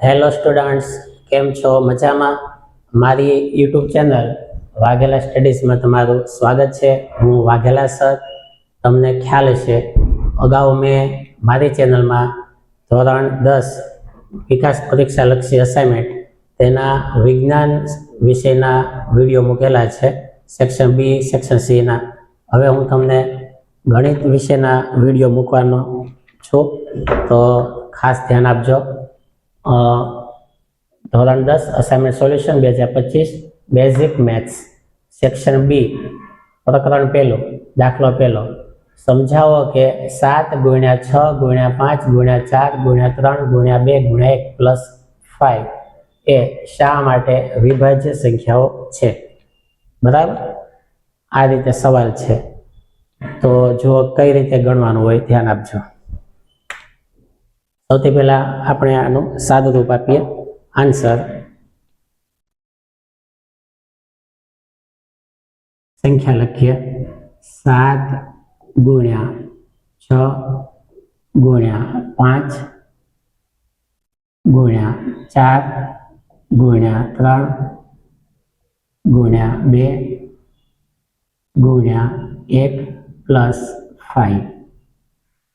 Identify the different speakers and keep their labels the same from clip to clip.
Speaker 1: Hello students કેમ છો? મજામાં? મારી યુટ્યુબ ચેનલ વાઘેલા સ્ટડીઝમાં તમારું સ્વાગત છે. હું વાઘેલા સર. તમને ખ્યાલ છે અગાઉ મેં મારી ચેનલમાં ધોરણ દસ વિકાસ પરીક્ષા લક્ષી અસાઇનમેન્ટ તેના વિજ્ઞાન વિષયના વીડિયો મૂકેલા છે સેક્શન બી સેક્શન સીના હવે હું તમને ગણિત વિશેના વીડિયો મૂકવાનો છું, તો ખાસ ધ્યાન આપજો. ધોરણ દસ અસાઇનમેન્ટ સોલ્યુશન બે હજાર પચીસ બેઝિક મેથ્સ સેક્શન બી પ્રકરણ પહેલું, દાખલો પહેલો. સમજાવો કે સાત ગુણ્યા છ ગુણ્યા પાંચ ગુણ્યા ચાર ગુણ્યા ત્રણ ગુણ્યા બે ગુણ્યા એક પ્લસ ફાઇવ એ શા માટે વિભાજ્ય સંખ્યાઓ છે? બરાબર? આ રીતે સવાલ છે. તો જુઓ કઈ રીતે ગણવાનું હોય, ધ્યાન આપજો. સૌથી પહેલા આપણે આનું સાદું રૂપ આપીએ. આન્સર સંખ્યા લખીએ. સાત ગુણ્યા છ ગુણ્યા પાંચ ગુણ્યા ચાર ગુણ્યા ત્રણ ગુણ્યા બે ગુણ્યા એક પ્લસ ફાઈવ.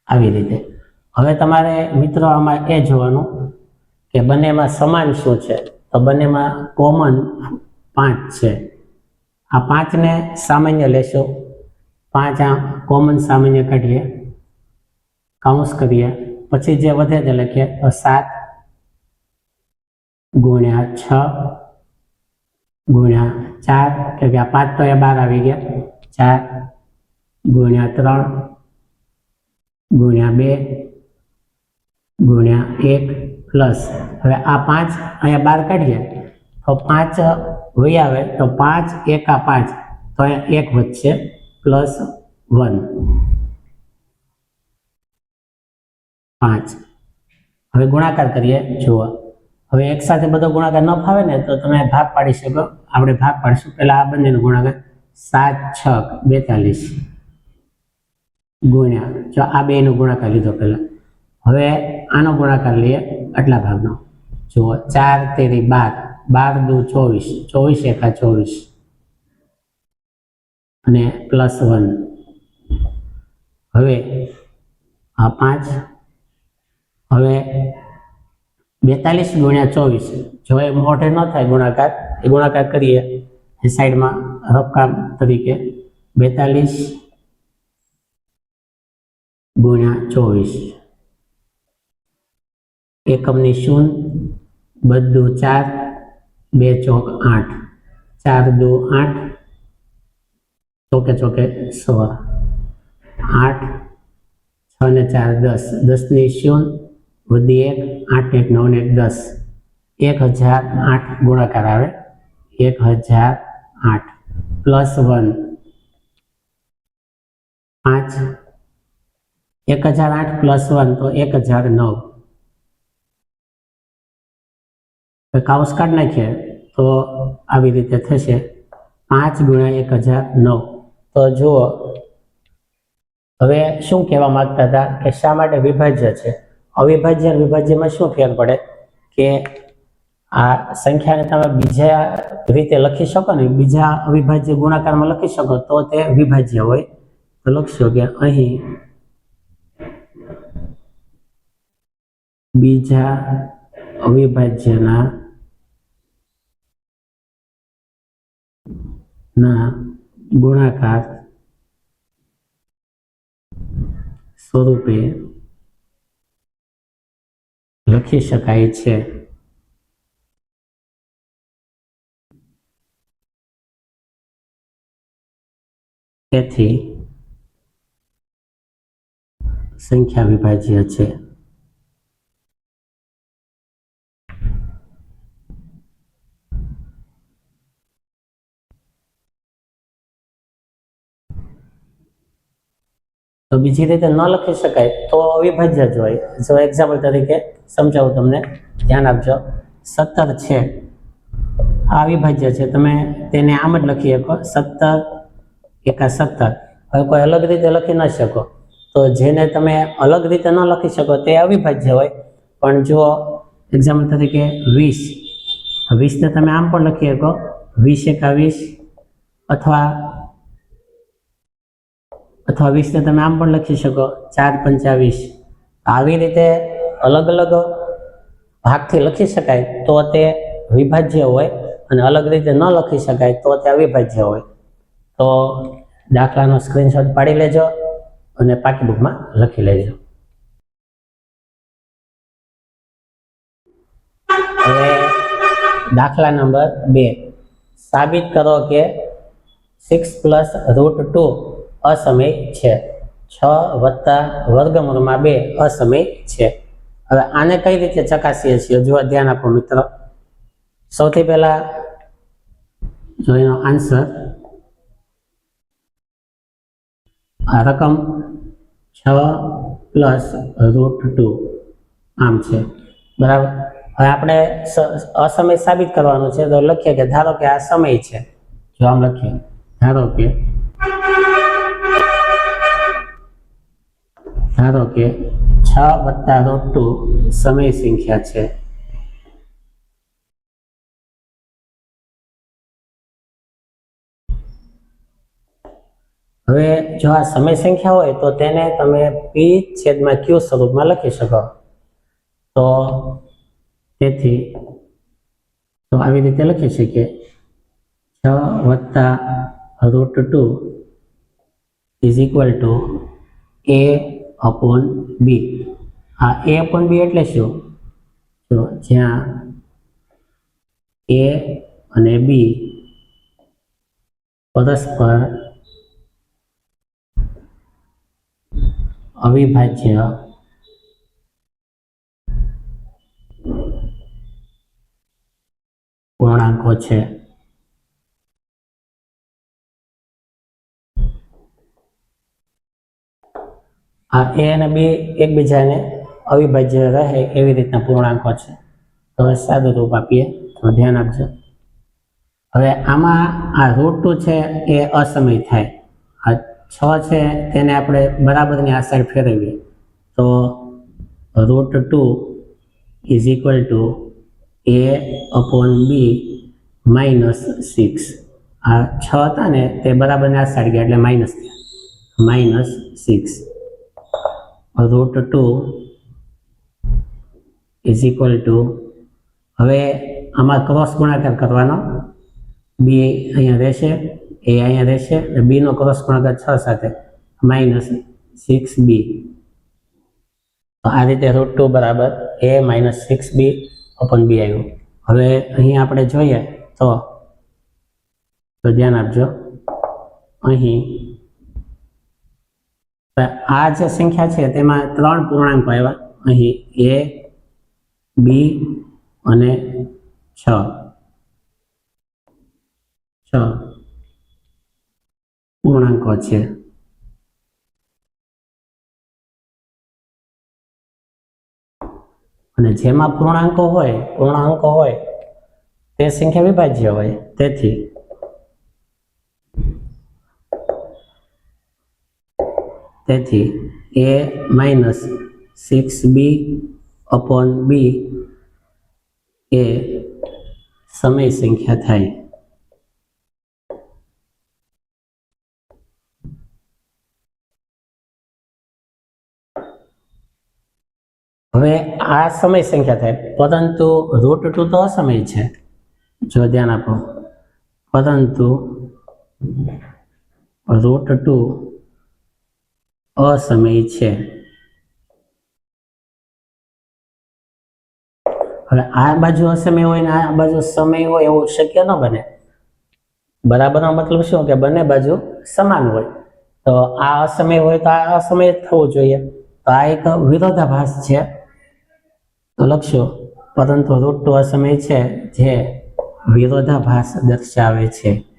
Speaker 1: આવી રીતે. હવે તમારે મિત્રો આમાં એ જોવાનું કે બંનેમાં સમાન શું છે? તો બંનેમાં કોમન પાંચ છે. આ પાંચને સામાન્ય લેશો. પાંચ આ કોમન સામાન્ય કાઢીએ. કાઉન્સ કરીએ. પછી જે વધે તે લખીએ. તો સાત ગુણ્યા છ ગુણ્યા ચાર. કે કે આ પાંચ તો એ બાર આવી ગયા. ચાર ગુણ્યા ત્રણ ગુણ્યા બે ગુણ્યા એક પ્લસ. હવે આ પાંચ અહીંયા બાર કાઢીએ. તો પાંચ વહી આવે, તો પાંચ એકા પાંચ. તો અહીંયા એક વધશે, પ્લસ વન. પાંચ. હવે ગુણાકાર કરીએ, જુઓ. હવે એક સાથે બધો ગુણાકાર ન ફાવે ને, તો તમે ભાગ પાડી શકો. આપણે ભાગ પાડીશું. પહેલાં આ બંનેનો ગુણાકાર સાત, છ, બેતાલીસ. ગુણ્યા. જો આ બેનો ગુણાકાર લીધો પહેલા. હવે આનો ગુણાકાર લઈએ આટલા ભાગનો. જુઓ, ચાર તેરી બાર બાર દુ ચોવીસ ચોવીસ એકા ચોવીસ. અને પ્લસ વન. હવે આ પાંચ. હવે બેતાલીસ ગુણ્યા ચોવીસ. જો એ મોઢે ન થાય ગુણાકાર, એ ગુણાકાર કરીએ. એ સાઈડમાં રફકામ તરીકે બેતાલીસ ગુણ્યા ચોવીસ. એકમની શૂન બધું ચાર, બે ચોક આઠ. ચાર દો આઠ, ચોકે ચોકે સો આઠ, છ ને ચાર દસ. દસની શૂન વધી એક, આઠ એક, નવ ને એક, દસ. એક હજાર આઠ ગુણાકાર આવે. એક હજાર આઠ. Plus one. પાંચ. એક હજાર આઠ પ્લસ વન તો એક હજાર નવ. કાઉસ કાઢી નાખીએ તો આવી રીતે થશે. પાંચ ગુણ્યા એક હજાર નવ. તો જુઓ. હવે શું કહેવા માંગતા હતા કે શા માટે વિભાજ્ય છે? અવિભાજ્ય વિભાજ્યમાં શું ફેર પડે? કે આ સંખ્યાને તમે બીજા રીતે લખી શકો ને, બીજા અવિભાજ્ય ગુણાકારમાં લખી શકો, તો તે વિભાજ્ય હોય. તો લખશો કે અહીં બીજા અવિભાજ્યના ના ગુણાકાર સ્વરૂપે લખી શકાય છે. તેથી સંખ્યા વિભાજ્ય છે. તો બીજી રીતે ન લખી શકાય તો અવિભાજ્ય જ હોય. જો એક્ઝામ્પલ તરીકે સમજાવું તમને, ધ્યાન આપજો. સત્તર છે. આ અવિભાજ્ય છે. તમે તેને આમ જ લખી શકો. સત્તર એકા સત્તર. હવે કોઈ અલગ રીતે લખી ન શકો. તો જેને તમે અલગ રીતે ન લખી શકો તે અવિભાજ્ય હોય. પણ જો એક્ઝામ્પલ તરીકે વીસ. વીસને તમે આમ પણ લખી શકો. વીસ એકા વીસ અથવા અથવા વીસને તમે આમ પણ લખી શકો, ચાર પંચાવીસ આવી રીતે અલગ અલગ ભાગથી લખી શકાય તો તે વિભાજ્ય હોય અને અલગ રીતે ન લખી શકાય તો તે અવિભાજ્ય હોય. તો દાખલાનો સ્ક્રીનશોટ પાડી લેજો અને પાકી બુકમાં લખી લેજો. હવે દાખલા નંબર બે. સાબિત કરો કે સિક્સ પ્લસ રૂટ ટુ અસમય છે. છ વત્તા વર્ગમૂળમાં બે અસમય છે. હવે આને કઈ રીતે ચકાસીએ છીએ? જો ધ્યાન આપો મિત્રો. સૌથી પહેલા જો એનો આન્સર આ રકમ છ પ્લસ રૂટ ટુ આમ છે. બરાબર? હવે આપણે અસમય સાબિત કરવાનું છે. તો લખીએ કે ધારો કે આ સમય છે. જો આમ લખીએ. ધારો કે ધારો કે છ વત્તા રોટ સમય સંખ્યા છે. હવે જો આ સમય સંખ્યા હોય તો તેને તમે પી છેદમાં ક્યુ સ્વરૂપમાં લખી શકો. તો તેથી તો આવી રીતે લખી શકીએ. છ વત્તા root two is equal to A upon B આ એ અપોન બી એટલે શું? તો જ્યાં એ અને બી પરસ્પર અવિભાજ્ય પૂર્ણાંકો છે. આ એ અને બી એકબીજાને અવિભાજ્ય રહે એવી રીતના પૂર્ણાંકો છે. તો હવે સાદું રૂપ આપીએ, તો ધ્યાન આપજો. હવે આમાં આ રૂટ ટુ છે એ અસમય થાય. આ છ છે તેને આપણે બરાબરની આ સાઈડ ફેરવીએ. તો root two is equal to A upon B minus six આ છ હતા ને તે બરાબરની આ સાઈડ ગયા એટલે માઇનસ થયા. Minus six root two is equal to હવે આમાં ક્રોસ ગુણાકાર કરવાનો. બી અહીંયા રહેશે એ અહીંયા રહેશે, અને બીનો ક્રોસ ગુણાકાર છ સાથે માઇનસ સિક્સ બી આ રીતે રૂટ ટુ બરાબર A minus six B upon B આવ્યું. હવે અહીં આપણે જોઈએ તો ધ્યાન આપજો. અહીં આ જે સંખ્યા છે તેમાં ત્રણ પૂર્ણાંકો આવ્યા. અહીં એ, બી અને છ. છ પૂર્ણાંકો છે. અને જેમાં પૂર્ણાંકો હોય પૂર્ણાંકો હોય, તે સંખ્યા વિભાજ્ય હોય. તેથી તેથી A minus six B upon B એ સમય સંખ્યા થાય. હવે આ સમય સંખ્યા થાય, પરંતુ રૂટ ટુ તો અસમય છે. જો ધ્યાન આપો, પરંતુ રૂટ ટુ અસમય છે. હવે આ બાજુ અસમય હોય ને આ બાજુ સમય હોય એવું શક્ય ન બને. બરાબરનો મતલબ શું કે બંને બાજુ સમાન હોય. તો આ અસમય હોય તો આ અસમય થવું જોઈએ. તો આ એક વિરોધાભાસ છે. તો લખશો, પરંતુ રૂટ ટુ અસમય છે જે વિરોધાભાસ દર્શાવે છે.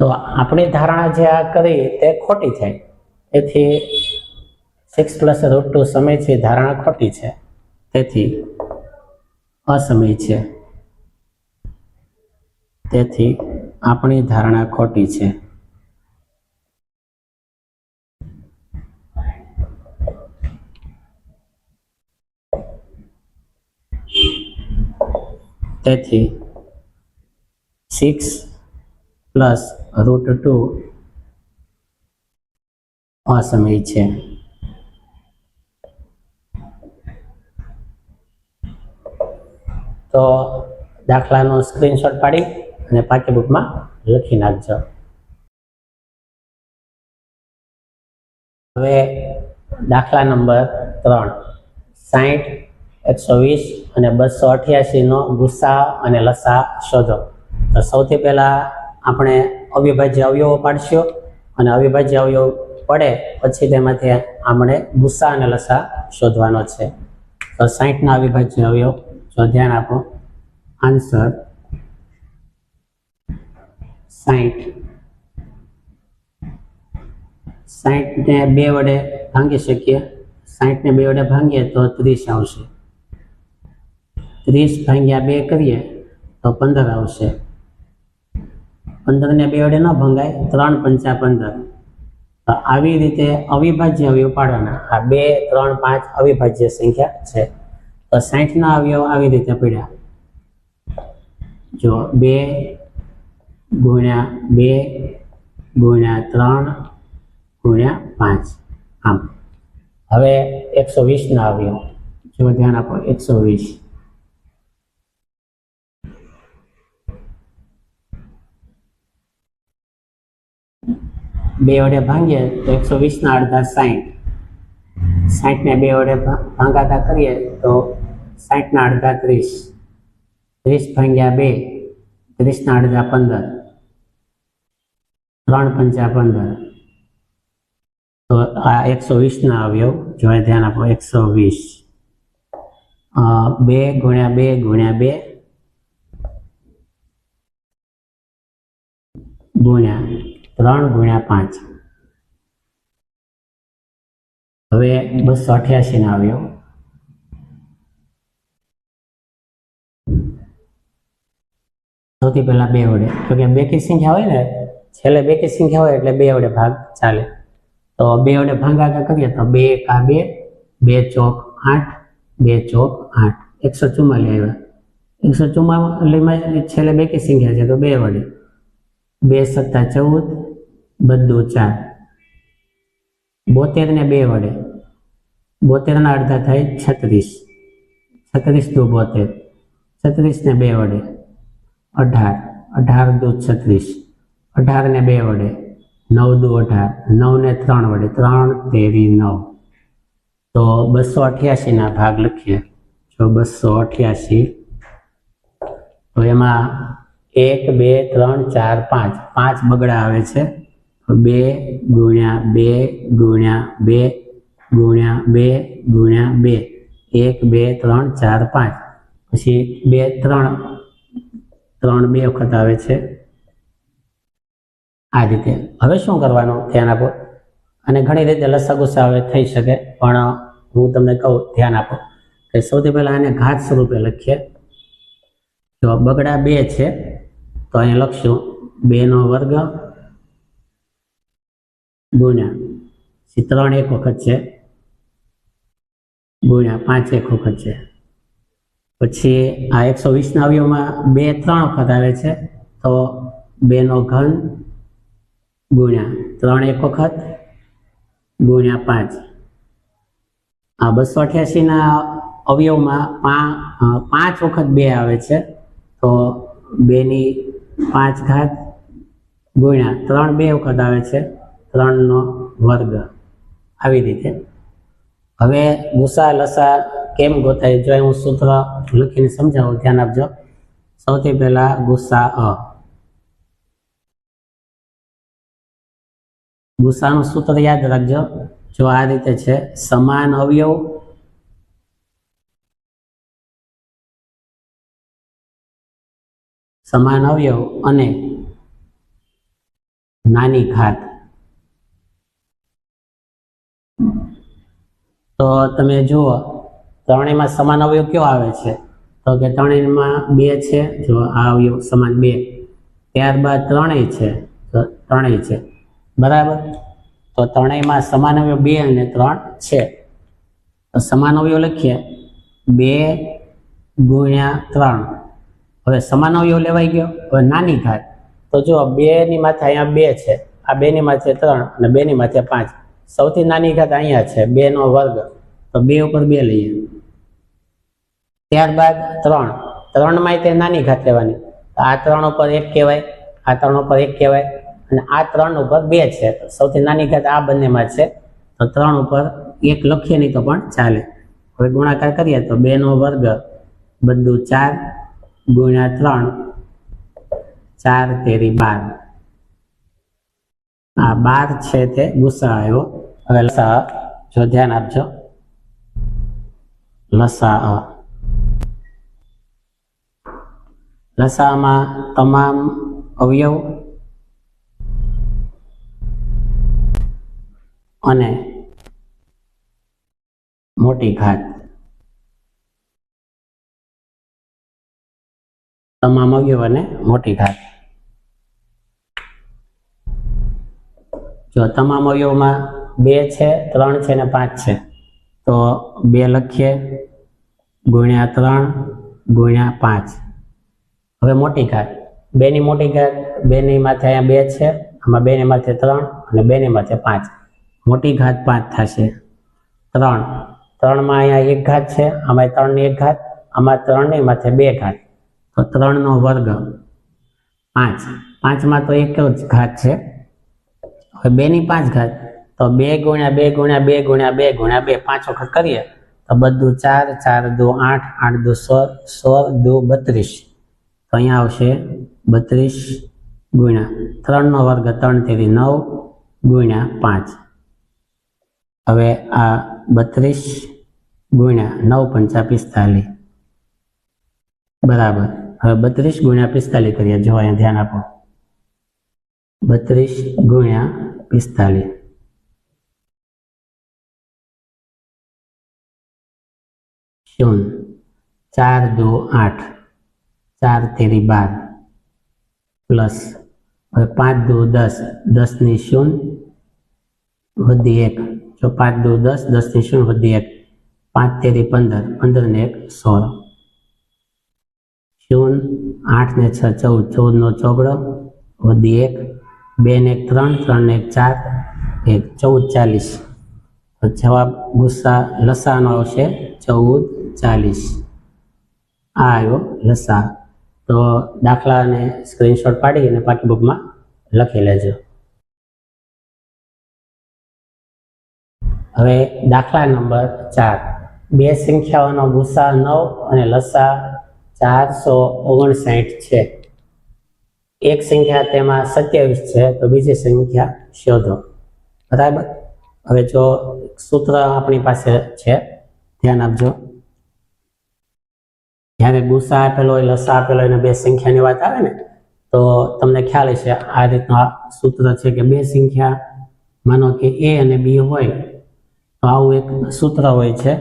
Speaker 1: તો આપણી ધારણા જે આ કરી તે ખોટી છે તેથી સિક્સ પ્લસ રૂટ ટુ સમય છે, ધારણા ખોટી છે. તેથી અસમય છે. તેથી આપણી ધારણા ખોટી છે. તેથી સિક્સ પ્લસ રૂટ ટુ અસમય છે. તો દાખલાનો સ્ક્રીનશોટ પાડી અને પાઠ્યબુકમાં લખી નાખજો. હવે દાખલા નંબર ત્રણ. સાહીઠ એકસો વીસ અને બસો અઠ્યાસીનો ગુસ્સા અને લસા શોધો. તો સૌથી પહેલાં આપણે અવિભાજ્ય અવયવો પાડશો અને અવિભાજ્ય અવયવ પડે પછી તેમાંથી આપણે ગુસ્સા અને લસા શોધવાનો છે. તો સાહીઠના અવિભાજ્ય અવયવ જો ધ્યાન આપો. આન્સર સાહીઠ સાહીઠને બે વડે ભાંગી શકીએ. સાહીઠને બે વડે ભાંગીએ તો ત્રીસ આવશે. ત્રીસ ભાંગ્યા બે કરીએ તો પંદર આવશે. પંદરને બે વડે ન ભંગાય, ત્રણ પંચા પંદર. આવી રીતે અવિભાજ્ય અવયવ પાડવાના. આ બે, ત્રણ, પાંચ અવિભાજ્ય સંખ્યા છે. તો સાહીઠના અવયવ આવી રીતે પડ્યા. જો બે ગુણ્યા બે ગુણ્યા ત્રણ ગુણ્યા પાંચ. આમ. હવે એકસો વીસના અવયવ. જો ધ્યાન આપો, એકસો વીસ. બે વડે ભાંગીએ તો એકસો વીસના અડધા સાહીઠ સાઠને બે વડે ભાંગાતા કરીએ તો સાઠના અડધા ત્રીસ. ત્રીસ ભાંગ્યા બે ત્રીસના અડધા પંદર. ત્રણ પંચા પંદર. તો આ એકસો વીસના અવયવ જોઈએ ધ્યાન આપો, એકસો વીસ. બે ગુણ્યા બે ગુણ્યા બે. ગુણ્યા ત્રણ ગુણ્યા પાંચ. હવે બસો અઠ્યાસી ના આવ્યો. સૌથી પહેલા બે વડે. તો કે બેકી સંખ્યા હોય ને, છેલ્લે બેકી સંખ્યા હોય એટલે બે વડે ભાગ ચાલે. તો બે વડે ભાગાકાર કરીએ તો બે એકા બે બે ચોક આઠ, બે ચોક આઠ. એકસો ચુમ્માલી આવ્યા. એકસો ચુમ્માલીમાં છેલ્લે બેકી સંખ્યા છે તો બે વડે. બે સત્તા ચૌદ, બધું ચાર બોતેર ને બે વડે. બોતેરના અડધા થાય છત્રીસ. છત્રીસ દુ બોતેર. છત્રીસ ને બે વડે. અઢાર. અઢાર દુ છત્રીસ. અઢાર ને બે વડે. નવ દુ અઢાર. નવ ને ત્રણ વડે. ત્રણ તેરી નવ. તો બસો અઠ્યાસીના ભાગ લખીએ. જો બસો અઠ્યાસી. તો એમાં એક, બે, ત્રણ, ચાર, પાંચ. પાંચ બગડા આવે છે. બે ગુણ્યા બે ગુણ્યા બે ગુણ્યા બે ગુણ્યા બે. એક, બે, ત્રણ, ચાર, પાંચ. પછી બે, ત્રણ. ત્રણ બે વખત આવે છે. આ રીતે. હવે શું કરવાનું? ધ્યાન આપો. અને ઘણી રીતે લસાગુસા હવે થઈ શકે, પણ હું તમને કહું, ધ્યાન આપો. કે સૌથી પહેલાં આને ઘાત સ્વરૂપે લખીએ. તો બગડા બે છે તો અહીં લખશું બેનો વર્ગ ગુણ્યા. ત્રણ એક વખત છે. ગુણ્યા પાંચ એક વખત છે. પછી આ એકસો વીસના અવયવમાં બે ત્રણ વખત આવે છે. તો બેનો ઘન ગુણ્યા ત્રણ એક વખત ગુણ્યા પાંચ. આ બસો અઠ્યાસીના અવયવમાં પાંચ વખત બે આવે છે. તો બેની પાંચ ઘાત ગુણ્યા ત્રણ બે વખત આવે છે, ત્રણનો વર્ગ. આવી રીતે. હવે ગુસા લસા કેમ ગોતાય, જો હું સૂત્ર લખીને સમજાવું, ધ્યાન આપજો. સૌથી પહેલા ગુસ્સા અ. ગુસાનું સૂત્ર યાદ રાખજો. જો આ રીતે છે, સમાન અવયવ સમાન અવયવ અને નાની ઘાત. તો તમે જુઓ, ત્રણેયમાં સમાન અવયવ કયો આવે છે? તો કે ત્રણેયમાં બે છે, જો આ અવયવ સમાન બે. ત્યારબાદ ત્રણેય છે, તો ત્રણેય છે. બરાબર? તો ત્રણેયમાં સમાન અવયવ બે અને ત્રણ છે. તો સમાન અવયવ લખીએ, બે ગુણ્યા ત્રણ. હવે સમાન અવયવ લેવાઈ ગયો, હવે નાની ઘાત. તો જો બે ની માથે અહીંયા બે છે. આ બે ની માથે ત્રણ અને બે ની માથે પાંચ. સૌથી નાની ઘાત અહીંયા છે બે નો વર્ગ. તો બે ઉપર બે લઈએ. ત્યારબાદ ત્રણ. ત્રણમાં તે નાની ઘાત લેવાની. આ ત્રણ ઉપર એક કહેવાય, આ ત્રણ ઉપર એક કહેવાય, અને આ ત્રણ ઉપર બે છે. સૌથી નાની ઘાત આ બંનેમાં છે. તો ત્રણ ઉપર એક લખીએ નહીં તો પણ ચાલે. હવે ગુણાકાર કરીએ તો બે નો વર્ગ, બધું ચાર ગુણ્યા ત્રણ, ચાર તેરી બાર. આ બાર છે તે ગુસ્સા આવ્યો હવે લસા જો ધ્યાન આપજો. લસા લસામાં તમામ અવયવ અને મોટી ઘાત તમામ અવયવ અને મોટી ઘાત જો તમામ અવયવમાં બે છે, ત્રણ છે ને પાંચ છે, તો બે લખીએ. ગુણ્યા ત્રણ, ગુણ્યા પાંચ. હવે મોટી ઘાત. બેની મોટી ઘાત, બેની માથે અહીંયા બે છે, આમાં બેની માથે ત્રણ અને બેની માથે પાંચ. મોટી ઘાત પાંચ થશે. ત્રણ. ત્રણમાં અહીંયા એક ઘાત છે આમાં ત્રણની એક ઘાત, આમાં ત્રણની માથે બે ઘાત. તો ત્રણનો વર્ગ પાંચ. પાંચમાં તો એક જ ઘાત છે. હવે બેની પાંચ ઘાત. તો બે ગુણ્યા બે ગુણ્યા બે ગુણ્યા બે ગુણ્યા બે. પાંચ વખત કરીએ તો બધું ચાર ચાર દો આઠ આઠ દો સોળ સોળ દો બત્રીસ. તો અહીંયા આવશે બત્રીસ ગુણ્યા. ત્રણનો વર્ગ ત્રણ તેરી નવ ગુણ્યા પાંચ. હવે આ બત્રીસ ગુણ્યા નવ પંચા પિસ્તાલીસ. બરાબર. હવે બત્રીસ ગુણ્યા પિસ્તાલીસ કરીએ. જો અહીંયા ધ્યાન આપો. બત્રીસ ગુણ્યા પિસ્તાલીસ. શૂન્ય. ચાર દો આઠ. ચાર તેરી બાર. પ્લસ. હવે પાંચ દો દસ. દસની શૂન્ય વધી એક. જો પાંચ દો દસ, દસની શૂન્ય વધી એક. પાંચ તેરી પંદર. પંદર ને એક સોળ. શૂન્ય આઠ ને છ, ચૌદ ચૌદનો ચોગડો વધી એક, બે ને એક, ત્રણ ત્રણ ને એક, ચાર, એક, ચૌદ, ચાલીસ. જવાબ ગુસ્સા, લસાનો આવશે ચૌદ, ચાલીસ. આ આવ્યો લસા. તો દાખલાને સ્ક્રીનશોટ પાડી અને પાકીબુકમાં લખી લેજો. હવે દાખલા નંબર ચાર. બે સંખ્યાઓનો ગુસ્સા નવ અને લસા ચારસો ઓગણસાઠ છે. એક સંખ્યા તેમાં સત્યાવીસ છે, તો બીજી સંખ્યા શોધો. બરાબર? હવે જો સૂત્ર આપણી પાસે છે, ધ્યાન આપજો. જ્યારે ગુસ્સા આપેલો હોય, લસા આપેલો હોય બે સંખ્યાની વાત આવે ને, તો તમને ખ્યાલ છે આ રીતનું આ સૂત્ર છે કે બે સંખ્યા, માનો કે એ અને બી હોય, તો આવું એક સૂત્ર હોય છે.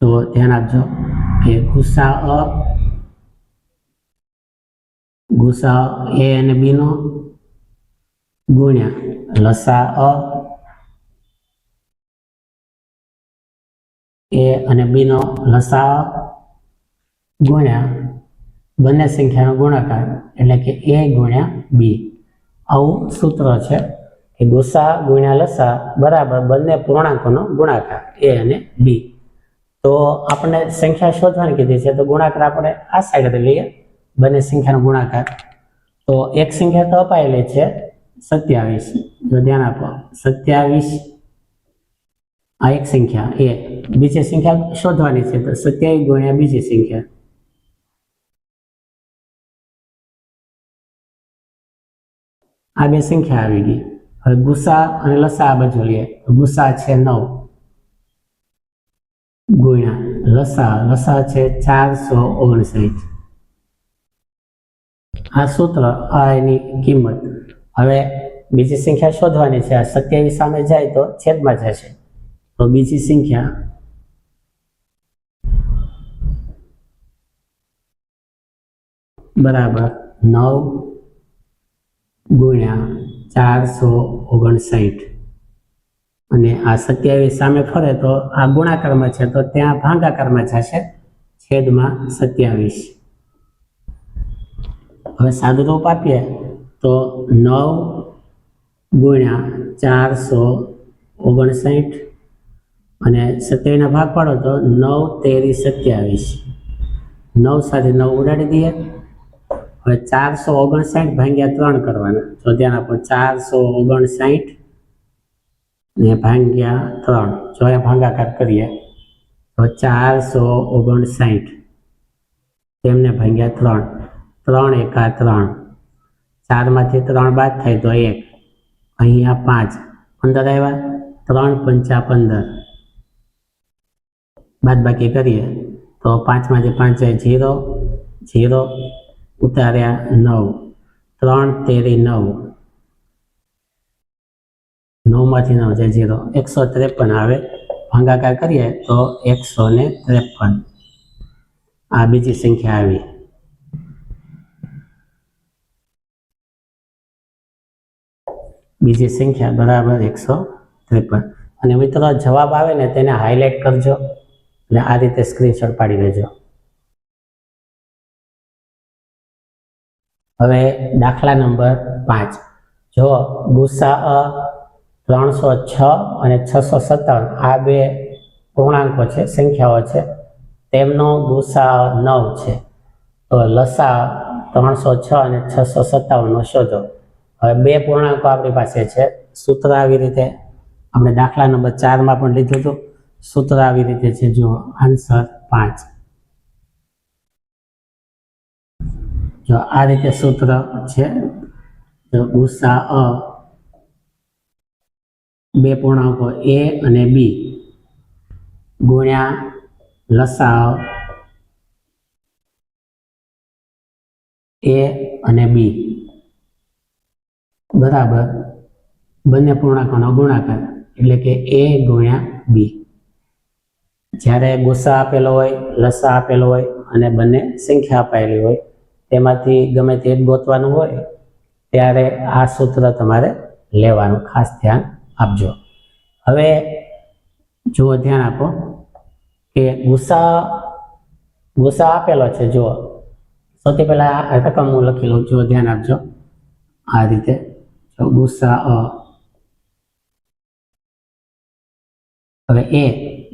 Speaker 1: તો ધ્યાન આપજો. કે ગુસા અ ગુસા એ અને બી નો ગુણ્યા. લસા અ, એ અને બી નો લસા ગુણ્યા. બંને સંખ્યાનો ગુણાકાર એટલે કે એ ગુણ્યા બી. આવું સૂત્ર છે કે ગુસા ગુણ્યા લસા બરાબર બંને પૂર્ણાંકોનો ગુણાકાર, એ અને બી. તો આપણે સંખ્યા શોધવાની કીધી છે, તો ગુણાકાર આપણે આ સાઈડ લઈએ. બંને સંખ્યાનો ગુણાકાર. તો એક સંખ્યા તો અપાયેલી છે સત્યાવીસ. જો ધ્યાન આપો, સત્યાવીસ, આ એક સંખ્યા, એ. બીજી સંખ્યા શોધવાની છે, તો સત્યાવીસ ગુણ્યા બીજી સંખ્યા. આ બે સંખ્યા આવી ગઈ. હવે ગુસા અને લસા આ બાજુ લઈએ. ગુસા છે નવ. ગુણ્યા લસા લસા છે ચારસો ઓગણસાઠ આ સૂત્ર આ એની કિંમત. હવે બીજી સંખ્યા શોધવાની છે. આ સત્યાવીસ સામે જાય તો છેદમાં જશે. તો બીજી સંખ્યા બરાબર નવ ગુણ્યા ચારસો ઓગણસાઠ અને આ સત્યાવીસ સામે ફરે તો આ ગુણાકારમાં છે, તો ત્યાં ભાગાકારમાં જશે છેદમાં સત્યાવીસ. હવે સાદુરૂપ આપીએ તો નવ ગુણ્યા ચારસો ઓગણસાઠ અને સત્યાવીસના ભાગ પાડો તો નવ તેરી સત્યાવીસ. નવ સાથે નવ ઉડાડી દઈએ. હવે ચારસો ઓગણસાઠ ભાગ્યા ત્રણ કરવાના. તો ધ્યાન આપો, ચારસો ઓગણસાઠ ને ભાંગ્યા ત્રણ. જો અહીંયા ભાંગાકાર કરીએ, તો ચારસો ઓગણસાઠ. તેમને ભાંગ્યા ત્રણ. ત્રણ એકા ત્રણ. ચારમાંથી ત્રણ બાદ થાય તો એક. અહીંયા પાંચ. પંદર આવ્યા? ત્રણ પંચા પંદર. બાદ બાકી કરીએ, તો પાંચમાંથી પાંચ જીરો જીરો ઉતાર્યા નવ. ત્રણ તેરી નવ. નવમાંથી નવ જાય જીરો. એકસો ત્રેપન આવે. ભાગાકાર કરીએ તો એકસો ને ત્રેપન. આ બીજી સંખ્યા આવી. બીજી સંખ્યા બરાબર એકસો ત્રેપન. અને મિત્રો જવાબ આવે ને તેને હાઇલાઇટ કરજો. અને આ રીતે સ્ક્રીનશોટ પાડી લેજો. હવે દાખલા નંબર પાંચ. જો ગુસા ત્રણસો છ અને છસો સત્તાવન. આ બે પૂર્ણાંકો છે, સંખ્યાઓ છે. તેમનો ગુસા નવ છે. તો લસા ત્રણસો છ અને છસો સત્તાવનનો શોધો. હવે બે પૂર્ણાંકો આપણી પાસે છે. સૂત્ર આવી રીતે આપણે દાખલા નંબર ચારમાં પણ લીધું હતું. સૂત્ર આવી રીતે છે જો આન્સર પાંચ. જો આ રીતે સૂત્ર છે ગુસા અ બે પૂર્ણાંકો એ અને બી. ગુણ્યા લસા એ અને બી. બરાબર. બંને પૂર્ણાંકોનો ગુણાકાર એટલે કે એ ગુણ્યા બી. જ્યારે ગુસ્સા આપેલો હોય લસા આપેલો હોય અને બંને સંખ્યા અપાયેલી હોય, તેમાંથી ગમે તે ગોતવાનું હોય, ત્યારે આ સૂત્ર તમારે લેવાનું. ખાસ ધ્યાન આપજો. હવે જુઓ, ધ્યાન આપો કે ગુસ્સા ગુસ્સા આપેલો છે, જુઓ. સૌથી પહેલા આ રકમ હું લખી લઉં, જુઓ, ધ્યાન આપજો. આ રીતે. ગુસ્સા અ. હવે એ,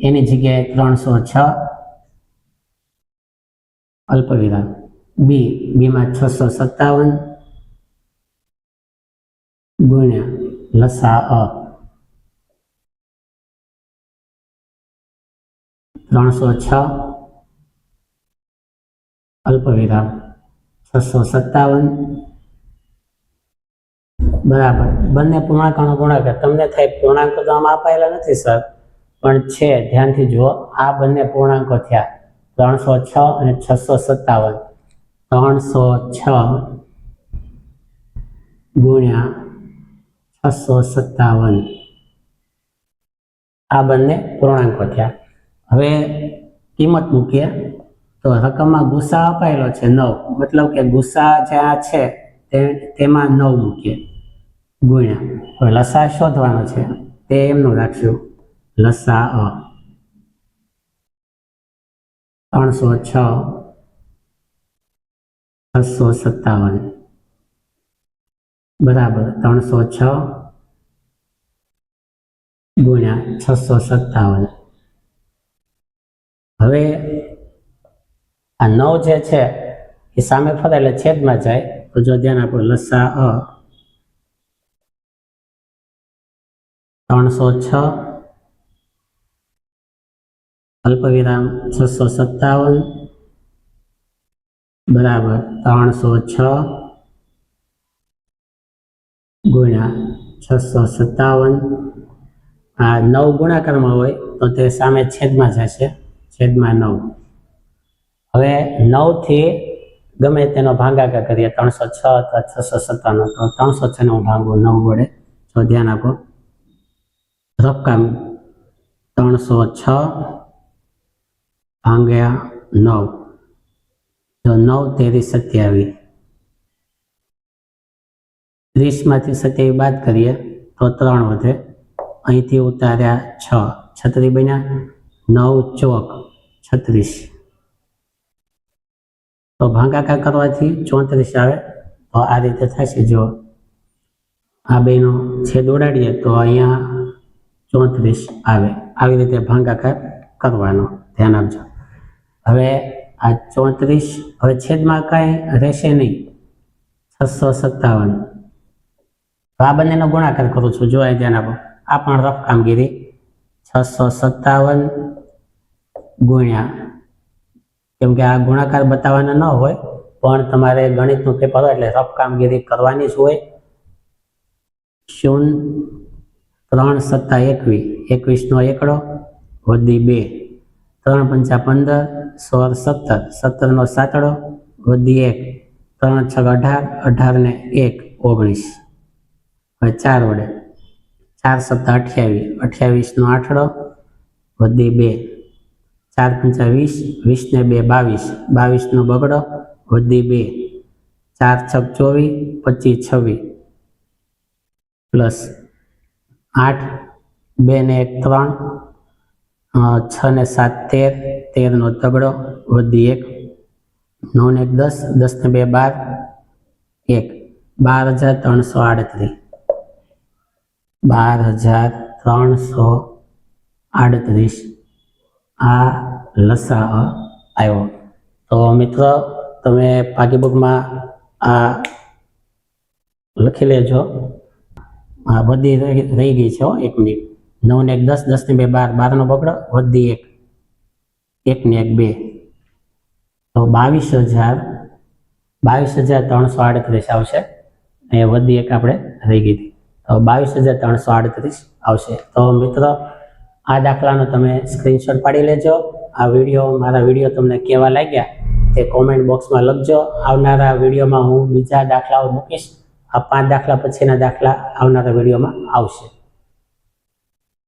Speaker 1: એની જગ્યાએ ત્રણસો છ. અલ્પવિરામ. બી, બીમાં છસો સત્તાવન. ગુણ્યા લસા અ. ત્રણસો છ. અલ્પવિરામ છસો સત્તાવન. બરાબર. બંને પૂર્ણાંકોનો ગુણાકાર. તમને થાય પૂર્ણાંકો તો આમાં અપાયેલા નથી, સર. પણ છે, ધ્યાનથી જુઓ, આ બંને પૂર્ણાંકો થયા. ત્રણસો છ અને છસો સત્તાવન. ત્રણસો છ ગુણ્યા છસો સત્તાવન. આ બંને પૂર્ણાંકો થયા. હવે કિંમત મૂકીએ. તો રકમમાં ગુસ્સા અપાયેલો છે નવ. મતલબ કે ગુસ્સા જ્યાં છે તે તેમાં નવ મૂકીએ. ગુણ્યા. હવે લસા શોધવાનો છે. તે એમનું રાખશું લસા અ. ત્રણસો છ. છસો સત્તાવન. બરાબર. ત્રણસો છ. ગુણ્યા છસો સત્તાવન. હવે આ નવ જે છે, એ સામે ફરે એટલે છેદમાં જાય. તો જો ધ્યાન આપો, લસા, અ, ત્રણસો છ, અલ્પવિરામ છસો સત્તાવન, બરાબર ત્રણસો છ, ગુણ્યા છસો સત્તાવન. આ નવ ગુણાકારમાં હોય તો તે સામે છેદમાં જશે. છેદમાં નવ. હવે નવથી ગમે તેનો ભાગાકાર કરીએ, ત્રણસો છ અથવા છસો સત્તાવન તો ત્રણસો છ નો ભાગો નવ વડે. જો ધ્યાન આપો. રકમ ત્રણસો છ ભાંગ્યા નવ. તો નવ તેરી સત્યાવીસ. ત્રીસમાંથી સત્યાવી બાદ કરીએ, તો ત્રણ વધે. અહીંથી ઉતાર્યા છ. છત્રી બન્યા નવ ચોક. છત્રીસ. તો ભાગાકાર કરવાથી ચોત્રીસ આવે? તો આ રીતે થશે. જો આ બેનો છેદ ઉડાડીએ તો અહીંયા ચોત્રીસ આવે. આવી રીતે ભાગાકાર કરવાનો. ધ્યાન આપજો. હવે આ ચોત્રીસ હવે છેદમાં કાંઈ રહેશે નહીં. છસો સત્તાવન. આ બંનેનો ગુણાકાર કરું છું. જો અહીં ધ્યાન આપો. આ પણ રફ કામગીરી. છસો સત્તાવન ગુણ્યા. કેમ કે આ ગુણાકાર બતાવવાના ન હોય, પણ તમારે ગણિતનું પેપર હોય એટલે રફ કામગીરી કરવાની જ હોય. શૂન્ય, ત્રણ સત્તા એકવીસ એકવીસનો એકડો, વધી બે. ત્રણ પંચા પંદર, સોળ સત્તર, સત્તરનો સાતડો, વધી એક. ત્રણ છ અઢાર અઢાર ને એક, ઓગણીસ. હવે ચાર વડે. ચાર સત્તા અઠ્યાવીસ, અઠ્યાવીસનો આઠડો, વધી બે. ચાર પંચા વીસ વીસ ને બે બાવીસ. બાવીસનો બગડો, વધી બે. ચાર છક ચોવીસ, પચીસ છવ્વીસ. પ્લસ આઠ બે ને એક ત્રણ છ ને સાત તેર. તેરનો તગડો, વધી એક. નવ ને એક દસ દસ ને બે બાર, એક. બાર હજાર ત્રણસો આડત્રીસ. બાર હજાર ત્રણસો આડત્રીસ. આ લસા આવ્યો. તો મિત્ર, તમે પાકીબુકમાં આ લખી લેજો. આ બધી રહી ગઈ છે એક મિનિટ. નવ ને એક દસ દસ ને બે બાર બારનો બગડો, વધી એક. એક ને એક બે. તો બાવીસ હજાર બાવીસ હજાર ત્રણસો આડત્રીસ આવશે. એ વધી એક આપણે રહી ગઈ હતી. તો બાવીસ હજાર ત્રણસો આડત્રીસ આવશે. તો મિત્રો આ દાખલાનો તમે સ્ક્રીનશોટ પાડી લેજો. આ વીડિયો મારા વીડિયો તમને કેવા લાગ્યા તે કોમેન્ટ બોક્સમાં લખજો. આવનારા વિડીયોમાં હું બીજા દાખલાઓ મૂકીશ. આ પાંચ દાખલા પછીના દાખલા આવનારા વિડીયોમાં આવશે.